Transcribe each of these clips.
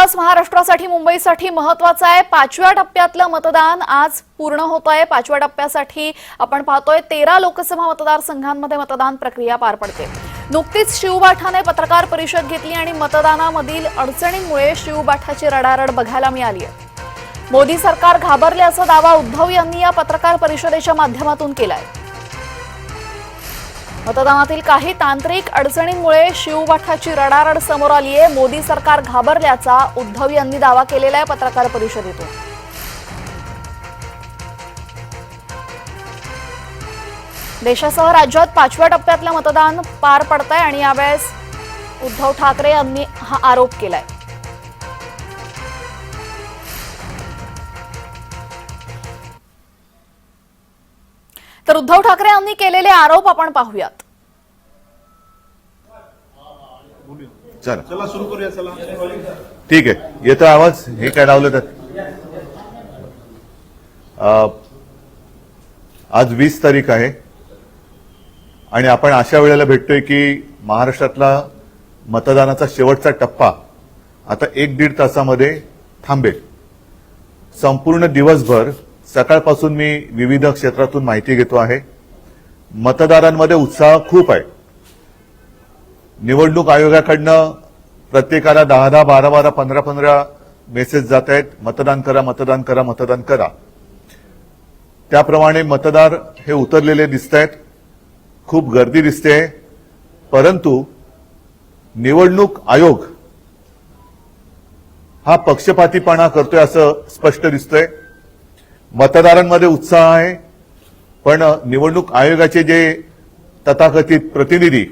दिवस महाराष्ट्रासाठी मुंबईसाठी महत्त्वाचा आहे. पाचव्या टप्प्यातलं मतदान आज पूर्ण होत आहे पाचव्या टप्प्यासाठी आपण पाहतोय तेरा लोकसभा मतदारसंघांमध्ये मतदान प्रक्रिया पार पडते. नुकतीच शिवबाठाने पत्रकार परिषद घेतली आणि मतदानामधील अडचणींमुळे शिवबाठाची रडारड बघायला मिळाली आहे मोदी सरकार घाबरले असा दावा उद्धव यांनी या पत्रकार परिषदेच्या माध्यमातून केलाय. मतदानातील काही तांत्रिक अडचणींमुळे शिवबाठाची रडारड समोर आली आहे. मोदी सरकार घाबरल्याचा उद्धव यांनी दावा केलेला आहे पत्रकार परिषदेतून. देशासह राज्यात पाचव्या टप्प्यातलं मतदान पार पडत आहे आणि यावेळेस उद्धव ठाकरे यांनी हा आरोप केलाय. तर उद्धव ठाकरे यांनी केलेले आरोप आपण पाहूयात. चला. चला सुरू करूया चला. ठीक आहे. येतो आवाज? हे काय लावलं तर? आज वीस तारीख आहे. आणि आपण अशा वेळेला भेटतोय की महाराष्ट्रातला मतदानाचा शेवटचा टप्पा आता एक दीड तासामध्ये थांबेल. संपूर्ण दिवसभर सकाळपासून मी विविध क्षेत्रातून माहिती घेतो आहे. मतदारांमध्ये उत्साह खूप आहे. निवडणूक आयोगाकडनं प्रत्येकाला दहा दहा बारा बारा पंधरा पंधरा मेसेज जात आहेत. मतदान करा मतदान करा मतदान करा. त्याप्रमाणे मतदार हे उतरलेले दिसत आहेत. खूप गर्दी दिसते. परंतु निवडणूक आयोग हा पक्षपातीपणा करतोय असं स्पष्ट दिसतंय. मतदारांमध्ये उत्साह आहे. पण निवडणूक आयोगाचे जे तथाकथित प्रतिनिधी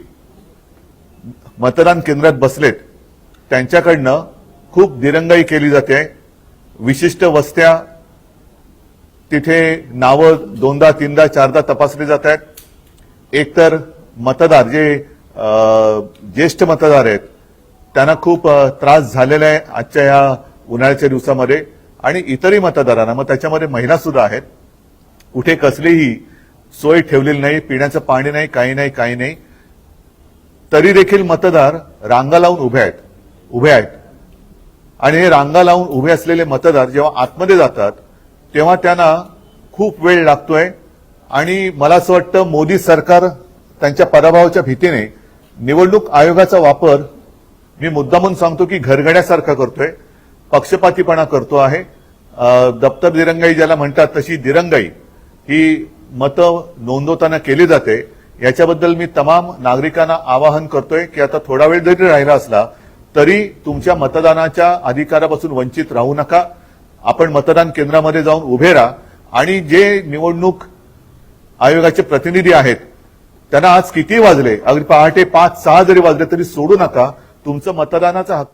मतदान केंद्रात बसलेत. त्यांच्याकडनं खूप दिरंगाई केली जाते. विशिष्ट वस्त्या तिथे नावं दोनदा तीनदा चारदा तपासली जात आहेत. एकतर मतदार जे ज्येष्ठ मतदार आहेत त्यांना खूप त्रास झालेला आहे आजच्या या उन्हाळ्याच्या दिवसामध्ये. आणि इतरही मतदारांना मग त्याच्यामध्ये महिला सुद्धा आहेत. कुठे कसलीही सोय ठेवलेली नाही पिण्याचं पाणी नाही काही नाही काही नाही. तरी देखील मतदार रांगा लावून उभे आहेत. उभे आहेत. आणि हे रांगा लावून उभे असलेले मतदार जेव्हा आतमध्ये जातात तेव्हा त्यांना खूप वेळ लागतोय. आणि मला असं वाटतं मोदी सरकार त्यांच्या पराभवाच्या भीतीने निवडणूक आयोगाचा वापर मी मुद्दामून सांगतो की घरगड्यासारखा करतोय. पक्षपातीपणा करतो आहे. दप्तर दिरंगाई ज्याला म्हणतात तशी दिरंगाई ही मतं नोंदवताना केली जाते. याच्याबद्दल मी तमाम नागरिकांना आवाहन करतोय की आता थोडा वेळ जरी राहिला असला तरी तुमच्या मतदानाच्या अधिकारापासून वंचित राहू नका. आपण मतदान केंद्रामध्ये जाऊन उभे राहा. आणि जे निवडणूक आयोगाचे प्रतिनिधी आहेत त्यांना आज किती वाजले? अगदी पहाटे पाच सहा जरी वाजले तरी सोडू नका. तुमचं मतदानाचा हक्क